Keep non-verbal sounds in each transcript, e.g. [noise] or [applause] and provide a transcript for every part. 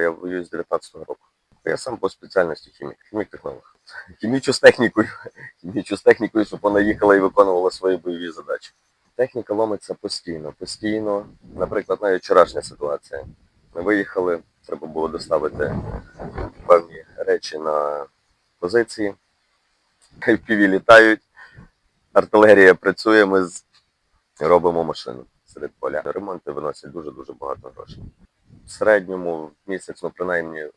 Я воюю з 19-го року. Я сам по спеціальності хімік, хімік-технолог. [laughs] Хімічу з технікою, [laughs] хімічу з технікою, щоб вона їхала і виконувала свої бойові задачі. Техніка ломиться постійно, постійно. Наприклад, навіть вчорашня ситуація. Ми виїхали, треба було доставити певні речі на позиції. Піві літають, артилерія працює, ми робимо машину серед поля. Ремонти виносять дуже-дуже багато грошей. Середньому місяць, ну принаймні е,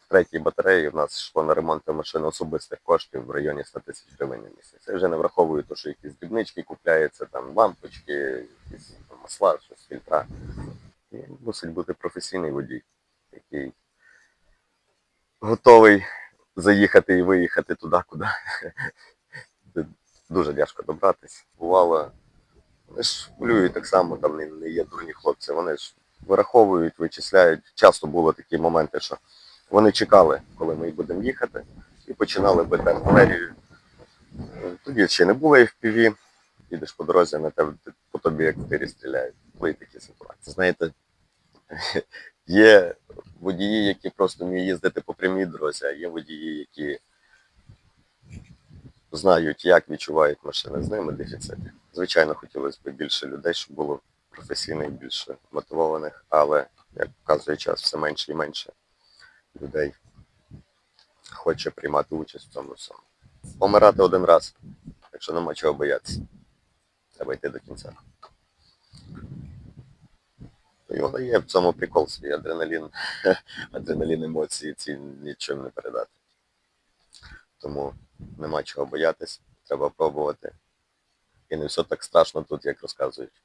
в третій батареї в нас йшло на ремонт машин особистих коштів в районі 100 тисяч гривень на місяць. Я вже не враховую те, що якісь дрібнички купляються, там лампочки, якісь там, масла, щось фільтра. І мусить бути професійний водій, який готовий заїхати і виїхати туди, куди дуже тяжко добратись. Бувало, вони ж полюють так само, там не є дурні хлопці, вони ж вираховують, вичисляють. Часто були такі моменти, що вони чекали, коли ми будемо їхати, і починали бити артилерію. Тоді ще не було FPV, їдеш по дорозі, на тебе по тобі як тирі стріляють. Були такі ситуації. Знаєте, [laughs] є водії, які просто вміють їздити по прямій дорозі, а є водії, які знають, як відчувають машини. З ними дефіцит. Звичайно, хотілося б більше людей, щоб було професійних, більше мотивованих, але як показує час, все менше і менше людей хоче приймати участь в цьому всьому. Помирати один раз, якщо нема чого боятися. Треба йти до кінця. І воно є в цьому прикол свій адреналін, [laughs] адреналін емоції ці нічим не передати. Тому нема чого боятись, треба пробувати. І не все так страшно тут, як розказують.